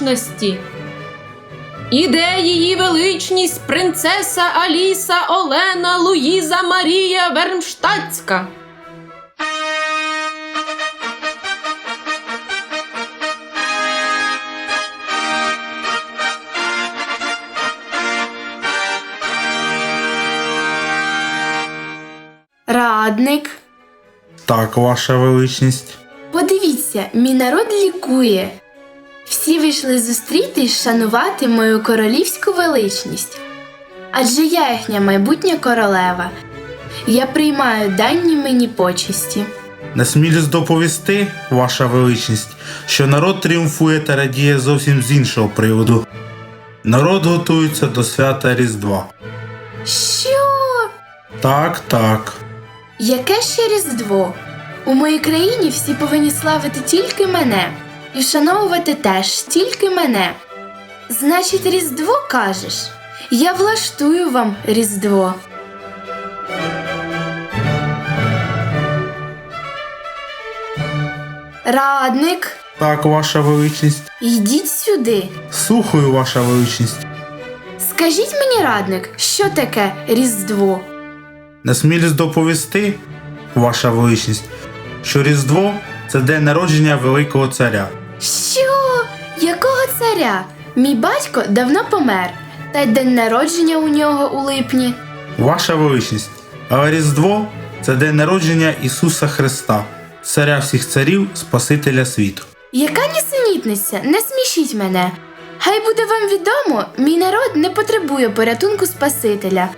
величності. Іде її величність принцеса Аліса Олена Луїза Марія Вермштатська. Радник. Так, ваша величність. Подивіться, мій народ лікує. Всі вийшли зустріти й шанувати мою королівську величність. Адже я їхня майбутня королева. Я приймаю дані мені почесті. Насмілюсь доповісти, ваша величність, що народ тріумфує та радіє зовсім з іншого приводу. Народ готується до свята Різдва. Що? Так, так. Яке ще Різдво? У моїй країні всі повинні славити тільки мене і вшановувати теж тільки мене. Значить, Різдво кажеш? Я влаштую вам Різдво. Радник, Так, ваша величність. йдіть сюди. Слухаю, ваша величність. Скажіть мені, радник, що таке Різдво? Насмілюсь доповісти, ваша величність, що Різдво це день народження Великого Царя. Що? Якого царя? Мій батько давно помер, та й день народження у нього у липні. Ваша величність, але Різдво це день народження Ісуса Христа, царя всіх царів, Спасителя світу. Яка нісенітниця, не смішіть мене. Хай буде вам відомо, мій народ не потребує порятунку Спасителя.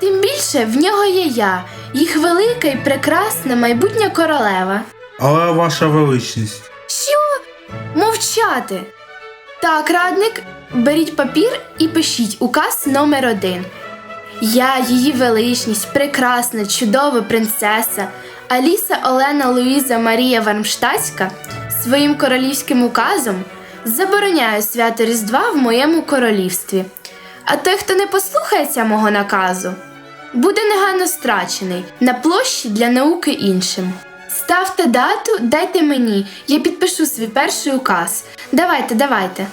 Тим більше в нього є я, їх велика і прекрасна майбутня королева. Але ваша величність, Що? Мовчати. Так, радник, беріть папір і пишіть указ номер один. Я, її величність, прекрасна, чудова принцеса Аліса Олена Луїза Марія Вармштатська своїм королівським указом забороняю свято Різдва в моєму королівстві. А той, хто не послухається мого наказу, буде негайно страчений на площі для науки іншим. Ставте дату, дайте мені, я підпишу свій перший указ. Давайте, давайте.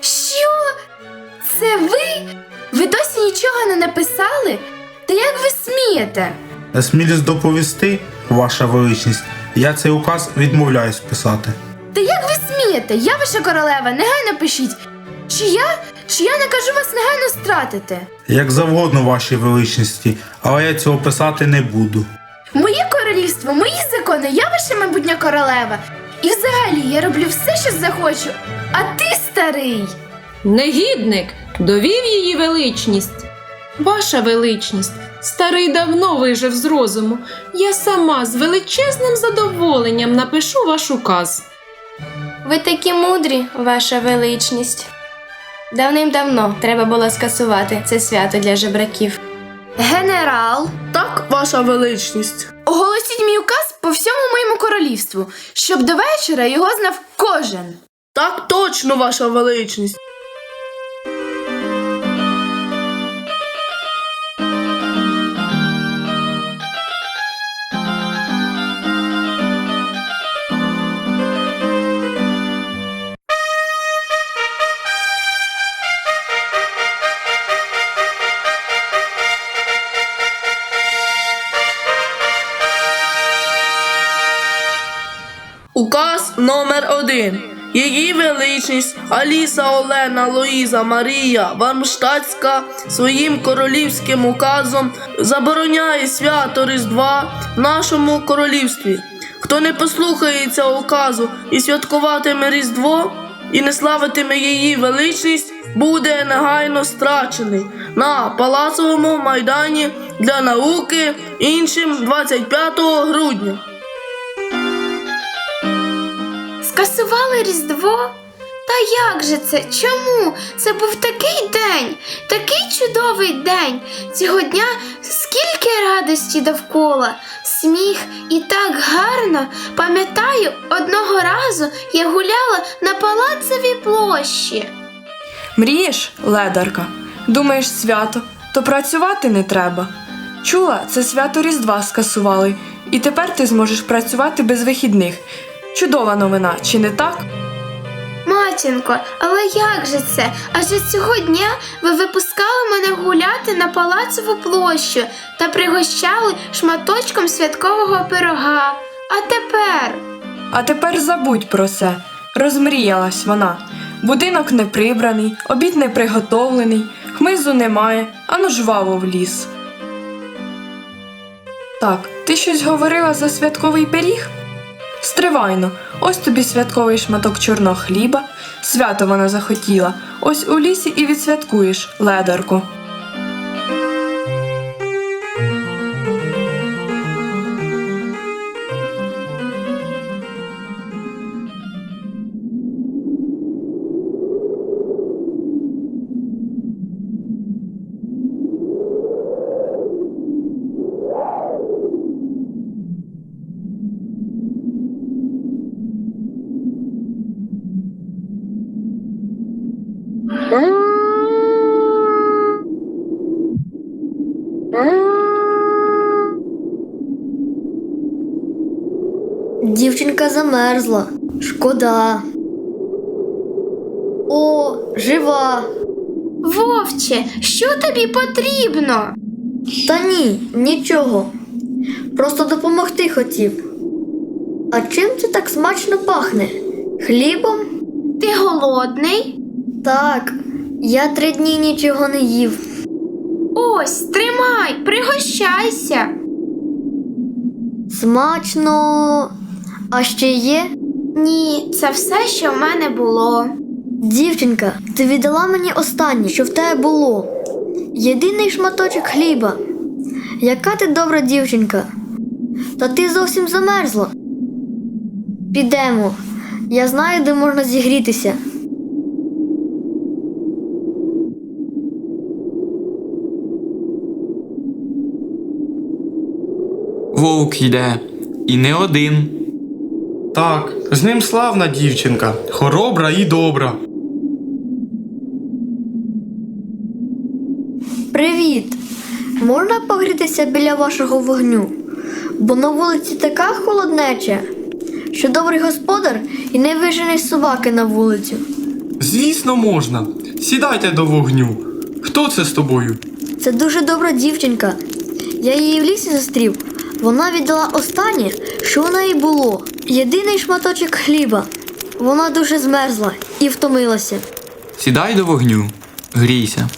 Що? Це ви? Ви досі нічого не написали? Та як ви смієте? насмілюсь доповісти, ваша величність, я цей указ відмовляюсь писати. Та як ви смієте? Я ваша королева, негайно пишіть. Чи я? Чи я накажу вас негайно стратити? Як завгодно, вашій величності, але я цього писати не буду. Моє королівство, мої закони, я ваша майбутня королева. І взагалі я роблю все, що захочу. А ти, старий. Негідник довів її величність. Ваша величність, старий давно вижив з розуму. Я сама з величезним задоволенням напишу ваш указ. Ви такі мудрі, ваша величність. Давним-давно треба було скасувати це свято для жебраків. Генерал, Так, ваша величність. оголосіть мій указ по всьому моєму королівству, щоб до вечора його знав кожен. Так точно, ваша величність. Номер один. Її величність Аліса Олена Луїза Марія Вармштатська своїм королівським указом забороняє свято Різдва в нашому королівстві. Хто не послухається указу і святкуватиме Різдво, і не славитиме її величність, буде негайно страчений на палацовому майдані для науки іншим 25 грудня. Скасували Різдво? Та як же це? Чому? Це був такий день, такий чудовий день. Цього дня скільки радості довкола, сміх і так гарно. Пам'ятаю, одного разу я гуляла на палацевій площі. Мрієш, ледарка? Думаєш свято, то працювати не треба. Чула, це свято Різдва скасували, і тепер ти зможеш працювати без вихідних. Чудова новина, чи не так? Матінко, але як же це? Адже цього дня ви випускали мене гуляти на палацову площу та пригощали шматочком святкового пирога. А тепер. А тепер забудь про це. Розмріялась вона. Будинок не прибраний, обід не приготовлений, хмизу немає, а ну жваво в ліс. Так, ти щось говорила за святковий пиріг? Стривайно, ось тобі святковий шматок чорного хліба. Свято вона захотіла. Ось у лісі і відсвяткуєш, ледарку. Дівчинка замерзла. Шкода. О, жива. Вовче, що тобі потрібно? Та ні, нічого. Просто допомогти хотів. А чим це так смачно пахне? Хлібом? Ти голодний? Так, я три дні нічого не їв. Ось, тримай, пригощайся. Смачно. А ще є? Ні, це все, що в мене було. Дівчинка, ти віддала мені останнє, що в тебе було. Єдиний шматочок хліба. Яка ти добра дівчинка. Та ти зовсім замерзла. Підемо. Я знаю, де можна зігрітися. Вовк йде. І не один. Так, з ним славна дівчинка, хоробра і добра. Привіт! Можна погрітися біля вашого вогню? Бо на вулиці така холоднеча, що добрий господар і не вижене собаки на вулицю. Звісно, можна. Сідайте до вогню. Хто це з тобою? Це дуже добра дівчинка. Я її в лісі зустрів. Вона віддала останнє, що у неї було. Єдиний шматочок хліба. Вона дуже змерзла і втомилася. Сідай до вогню, грійся.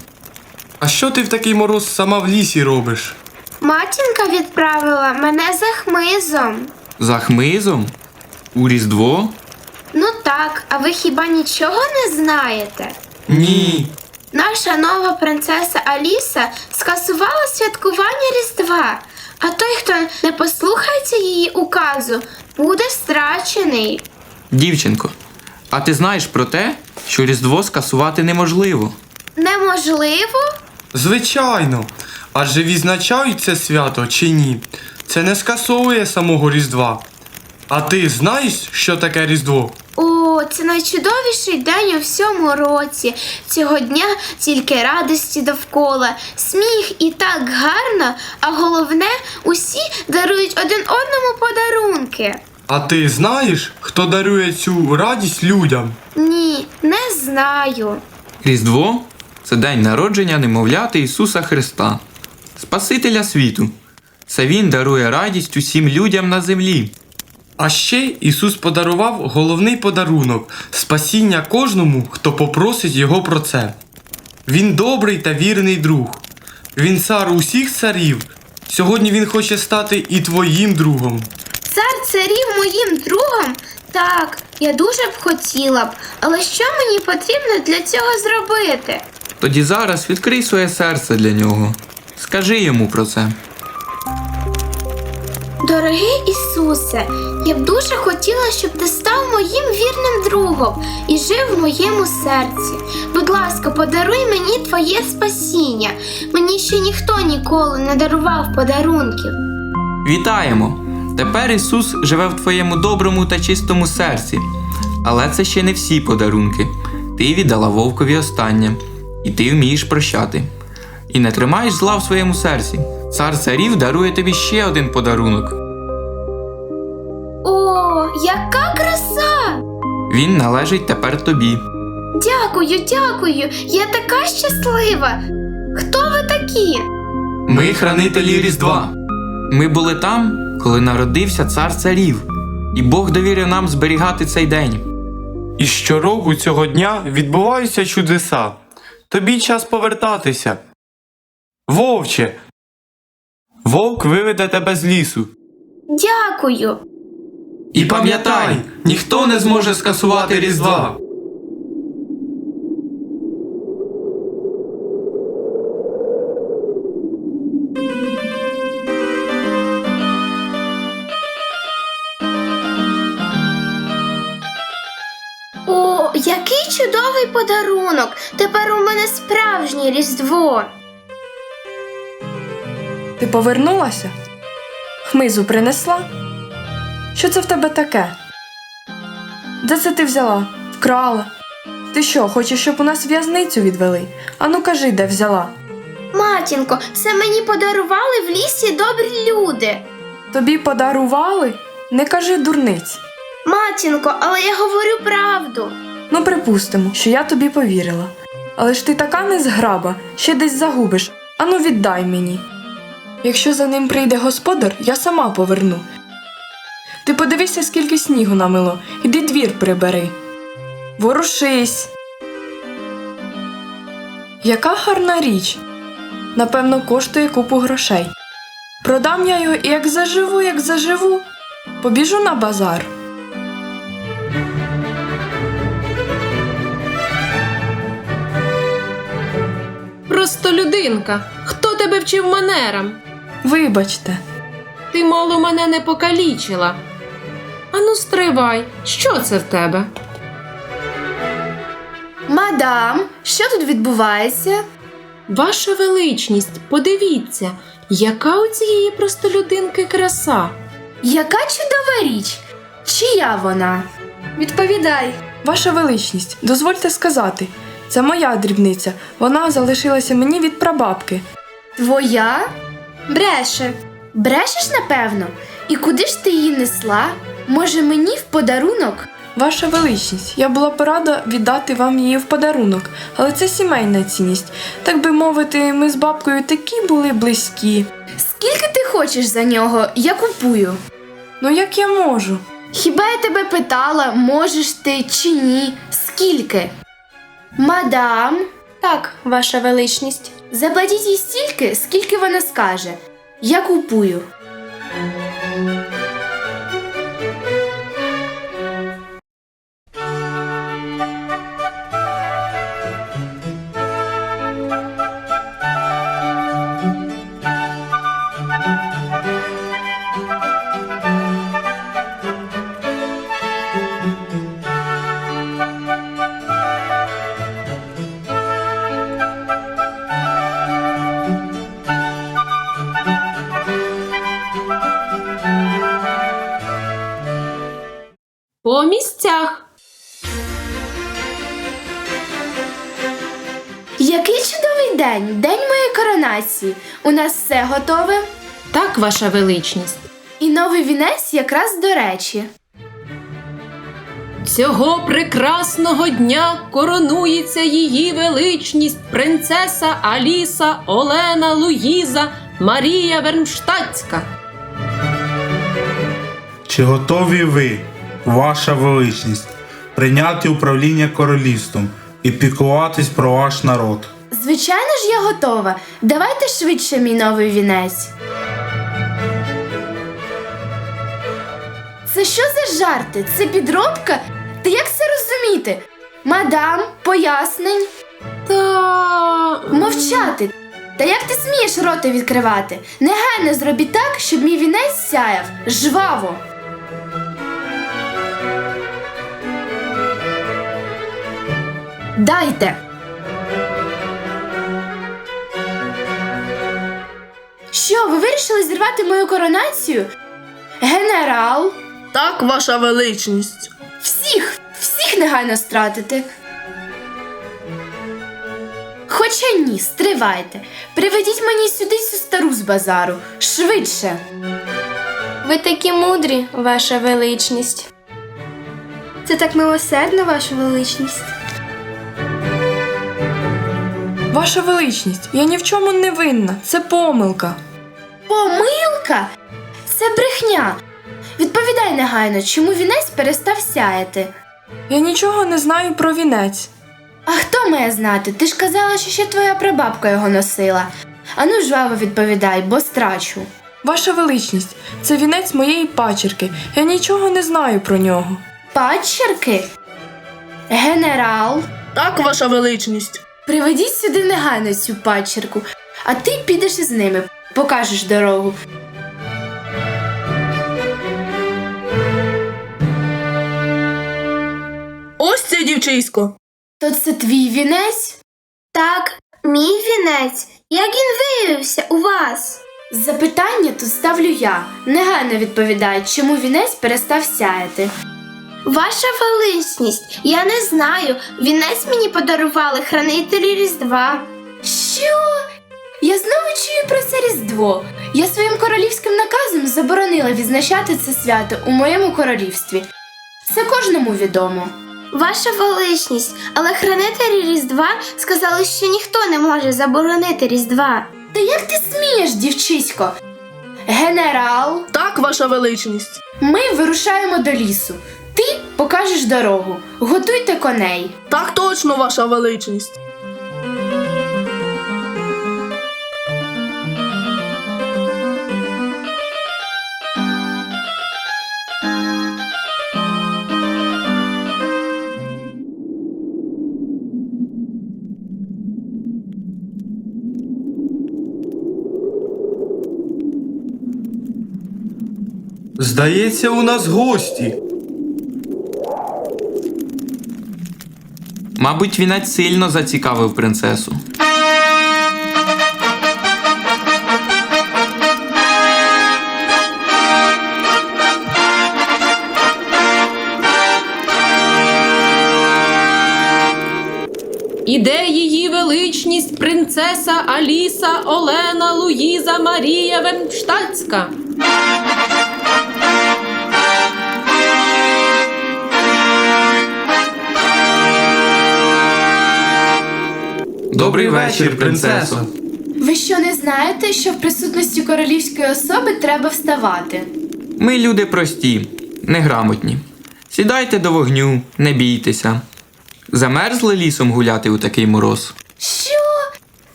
А що ти в такий мороз сама в лісі робиш? Матінка відправила мене за хмизом. За хмизом? У Різдво? Ну так, а ви хіба нічого не знаєте? Ні. Наша нова принцеса Аліса скасувала святкування Різдва, а той, хто не послухається її указу, буде страчений. Дівчинко, а ти знаєш про те, що Різдво скасувати неможливо? Неможливо? Звичайно. Адже відзначають це свято чи ні? Це не скасовує самого Різдва. А ти знаєш, що таке Різдво? О, це найчудовіший день у всьому році. Цього дня тільки радості довкола, сміх і так гарно, а головне, усі дарують один одному подарунки. А ти знаєш, хто дарує цю радість людям? Ні, не знаю. Різдво це день народження немовляти Ісуса Христа, Спасителя світу. Це Він дарує радість усім людям на землі. А ще Ісус подарував головний подарунок спасіння кожному, хто попросить Його про це. Він добрий та вірний друг. Він цар усіх царів. Сьогодні Він хоче стати і твоїм другом. Цар царів моїм другом? Так, я дуже б хотіла б, але що мені потрібно для цього зробити? Тоді зараз відкрий своє серце для нього. Скажи йому про це. Дорогий Ісусе, я б дуже хотіла, щоб ти став моїм вірним другом і жив в моєму серці. Будь ласка, подаруй мені твоє спасіння. Мені ще ніхто ніколи не дарував подарунків. Вітаємо! Тепер Ісус живе в твоєму доброму та чистому серці. Але це ще не всі подарунки. Ти віддала вовкові останнє, і ти вмієш прощати. І не тримаєш зла в своєму серці. Цар царів дарує тобі ще один подарунок. О, яка краса! Він належить тепер тобі. Дякую, дякую. Я така щаслива. Хто ви такі? Ми хранителі Різдва. Ми були там, коли народився цар царів, і Бог довірив нам зберігати цей день. І щороку цього дня відбуваються чудеса. Тобі час повертатися. Вовче. Вовк виведе тебе з лісу. Дякую. І пам'ятай, ніхто не зможе скасувати Різдва. О, який чудовий подарунок! Тепер у мене справжнє Різдво. Ти повернулася? Хмизу принесла? Що це в тебе таке? Де це ти взяла? Вкрала? Ти що, хочеш, щоб у нас в'язницю відвели? Ану кажи, де взяла. Матінко, це мені подарували в лісі добрі люди. Тобі подарували? Не кажи дурниць. Матінко, але я говорю правду. Ну, припустимо, що я тобі повірила. Але ж ти така незграба, ще десь загубиш. Ану, віддай мені. Якщо за ним прийде господар, я сама поверну. Ти подивися, скільки снігу намило, іди двір прибери. Ворушись. Яка гарна річ. Напевно, коштує купу грошей. Продам я його і як заживу, як заживу, побіжу на базар. Просто людинка. Хто тебе вчив манерам? Вибачте. Ти мало мене не покалічила. Ану, стривай, що це в тебе? Мадам, що тут відбувається? Ваша величність, подивіться, яка у цієї простолюдинки краса. Яка чудова річ! Чия вона? Відповідай. Ваша величність, дозвольте сказати, це моя дрібниця. Вона залишилася мені від прабабки. Твоя? Бреше. Брешеш, напевно. І куди ж ти її несла? Може, мені в подарунок? Ваша величність, я була б рада віддати вам її в подарунок, але це сімейна цінність. Так би мовити, ми з бабкою такі були близькі. Скільки ти хочеш за нього? Я купую. Ну як я можу? Хіба я тебе питала, можеш ти чи ні? Скільки? Мадам, Так, ваша величність. Заплатіть їй стільки, скільки вона скаже. Я купую. По. Який чудовий день! День моєї коронації. У нас все готове. Так, ваша величність. І новий вінець якраз до речі. Цього прекрасного дня коронується її величність принцеса Аліса Олена Луїза Марія Вермштатська. Чи готові ви, ваша величність, прийняти управління королівством і піклуватись про ваш народ? Звичайно ж, я готова. Давайте швидше мій новий вінець. Це що за жарти? Це підробка? Та як це розуміти? Мадам, пояснень. Та Мовчати. Та як ти смієш роти відкривати? Негайно зробіть так, щоб мій вінець сяяв. Жваво. Дайте. Що, ви вирішили зірвати мою коронацію? Генерал, Так, ваша величність. всіх, всіх негайно стратити. Хоча ні, стривайте. Приведіть мені сюди цю стару з базару. Швидше. Ви такі мудрі, ваша величність. Це так милосердно, ваша величність. Ваша величність, я ні в чому не винна. Це помилка. Помилка? Це брехня. Відповідай негайно, чому вінець перестав сяяти. Я нічого не знаю про вінець. А хто має знати? Ти ж казала, що ще твоя прабабка його носила. Ану жваво відповідай, бо страчу. Ваша величність, це вінець моєї пачерки. Я нічого не знаю про нього. Падчерки? Генерал, Так, ваша величність. Приведіть сюди негайно цю падчерку, а ти підеш із ними, покажеш дорогу. Ось це дівчисько. То це твій вінець? Так, мій вінець. Як він виявився у вас? Запитання тут ставлю я. Негайно відповідай, чому вінець перестав сяяти. Ваша величність, я не знаю. Вінець мені подарували хранителі Різдва. Що? Я знову чую про це Різдво. Я своїм королівським наказом заборонила відзначати це свято у моєму королівстві. Це кожному відомо. Ваша величність, але хранителі Різдва сказали, що ніхто не може заборонити Різдва. Та як ти смієш, дівчисько? Генерал, Так, ваша величність. ми вирушаємо до лісу. Ти покажеш дорогу. Готуйте коней. Так точно, ваша величність. Здається, у нас гості. Мабуть, вінець сильно зацікавив принцесу. Іде її величність принцеса Аліса Олена Луїза Марія Венштатська. Добрий вечір, принцесо. Ви що не знаєте, що в присутності королівської особи треба вставати? Ми люди прості, неграмотні. Сідайте до вогню, не бійтеся. Замерзли лісом гуляти у такий мороз. Що?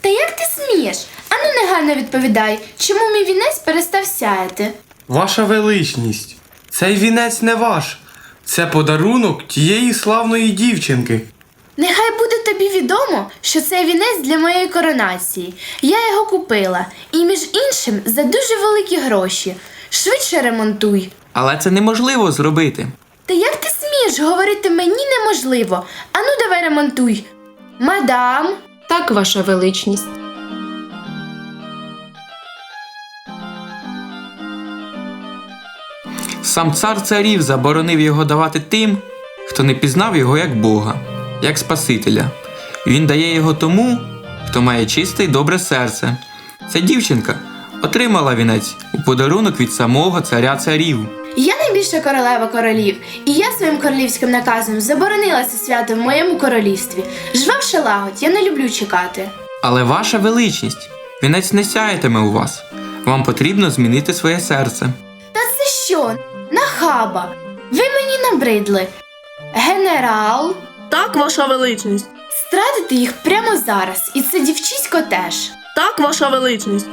Та як ти смієш? Ану негайно відповідай, чому мій вінець перестав сяяти? Ваша величність, цей вінець не ваш. Це подарунок тієї славної дівчинки. Нехай буде тобі відомо, що це вінець для моєї коронації. Я його купила, і між іншим за дуже великі гроші. Швидше ремонтуй. Але це неможливо зробити. Та як ти смієш говорити мені неможливо? Ану давай ремонтуй. Мадам, Так, ваша величність. Сам цар царів заборонив його давати тим, хто не пізнав його як Бога, як Спасителя. Він дає його тому, хто має чисте й добре серце. Ця дівчинка отримала вінець у подарунок від самого царя царів. я найбільша королева королів, і я своїм королівським наказом заборонила це свято в моєму королівстві. Жвавши лагодь, я не люблю чекати. Але ваша величність, вінець не сяятиме у вас. Вам потрібно змінити своє серце. Та це що? Нахаба? Ви мені набридли. Генерал, Так, ваша величність. стратити їх прямо зараз, і це дівчисько теж. Так, ваша величність.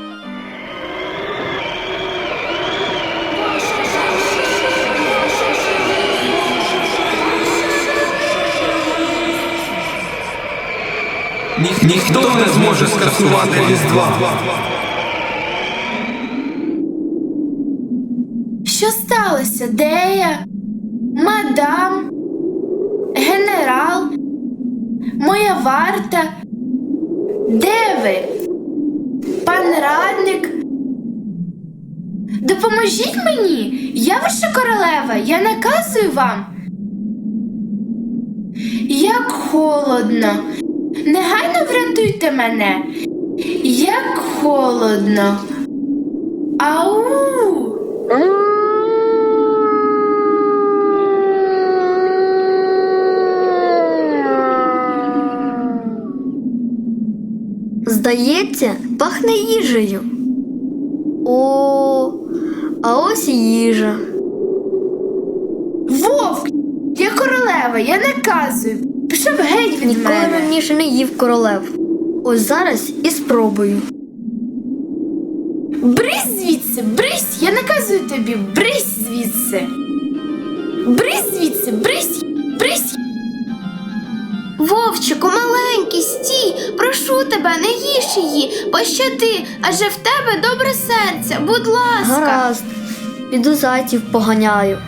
Ніх, ніхто не зможе скасувати Різдва. Що сталося? Де я? Мадам? Генерал? Моя варта? Де ви? Пан радник? Допоможіть мені! Я ваша королева, я наказую вам. Як холодно. Негайно врятуйте мене. Як холодно. Ау! Здається, пахне їжею. О, а ось і їжа. Вовк! Я королева, я наказую. Пішов геть від Ніколи мене. раніше не їв королев. Ось зараз і спробую. Брись звідси, брись, я наказую тобі, брись звідси. Брись звідси, брись, брись. Вовчику, прошу тебе, не їж її, пощади, адже в тебе добре серце, будь ласка. Гаразд, піду зайців поганяю.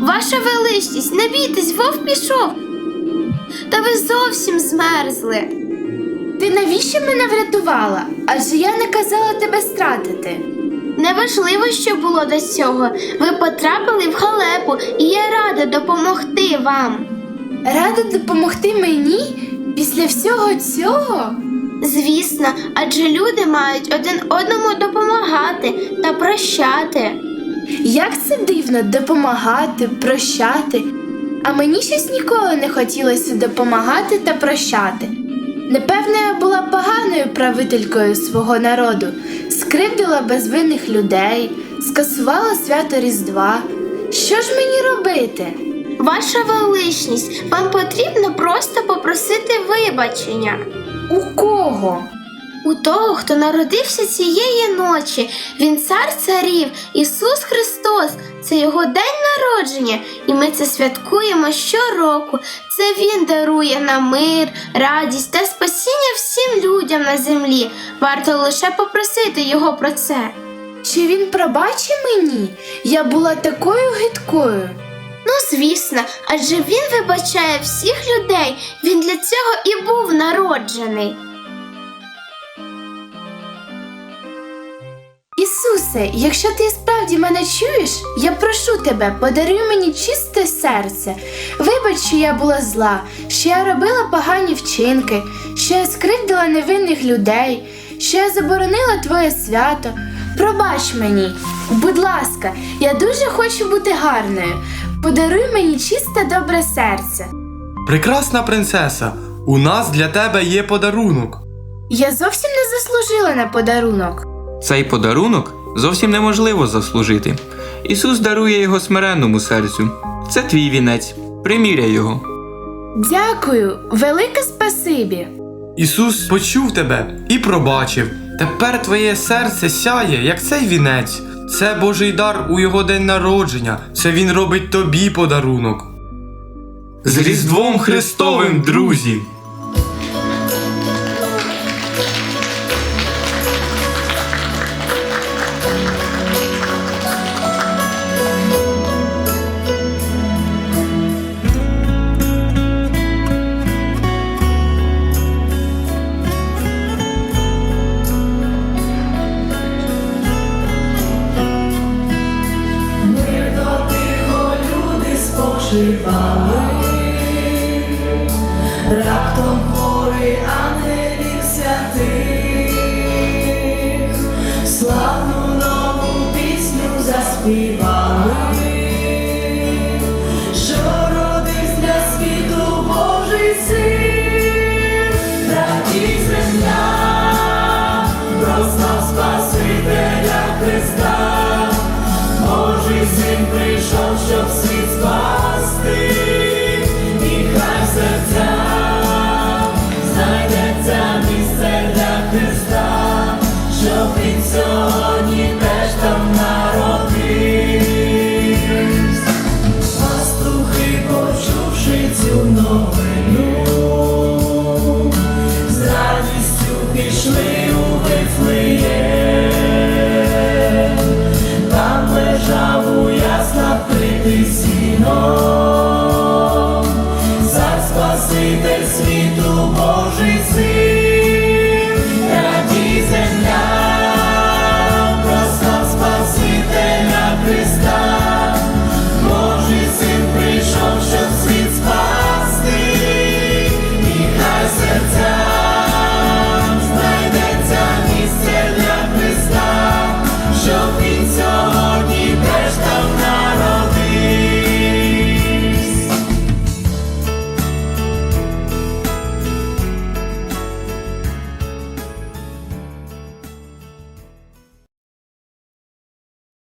Ваша величність, не бійтесь, вовк пішов. Та ви зовсім змерзли. Ти навіщо мене врятувала? Адже я не казала тебе стратити. Неважливо, що було до цього. Ви потрапили в халепу, і я рада допомогти вам. Рада допомогти мені після всього цього? Звісно, адже люди мають один одному допомагати та прощати. Як це дивно допомагати, прощати. А мені щось ніколи не хотілося допомагати та прощати. Напевне, я була поганою правителькою свого народу, скривдила безвинних людей, скасувала свято Різдва. Що ж мені робити? Ваша величність, вам потрібно просто попросити вибачення. У кого? У того, хто народився цієї ночі, він цар царів, Ісус Христос. Це його день народження, і ми це святкуємо щороку. Це Він дарує нам мир, радість та спасіння всім людям на землі. Варто лише попросити його про це. Чи він пробачить мені? Я була такою гидкою. Ну, звісно, адже він вибачає всіх людей. Він для цього і був народжений. Ісусе, якщо ти справді мене чуєш, я прошу тебе, подаруй мені чисте серце. Вибач, що я була зла, що я робила погані вчинки, що я скривдила невинних людей, що я заборонила твоє свято. Пробач мені, будь ласка, я дуже хочу бути гарною. Подаруй мені чисте добре серце. Прекрасна принцеса, у нас для тебе є подарунок. Я зовсім не заслужила на подарунок. Цей подарунок зовсім неможливо заслужити. Ісус дарує його смиренному серцю. Це твій вінець. Приміряй його. Дякую, велике спасибі. Ісус почув тебе і пробачив. Тепер твоє серце сяє, як цей вінець. Це Божий дар у його день народження. Це він робить тобі подарунок. З Різдвом Христовим, друзі! Що родився для світу Божий син, браті земля, прослав Спасителя Христа, Божий син прийшов, щоб світ спасти.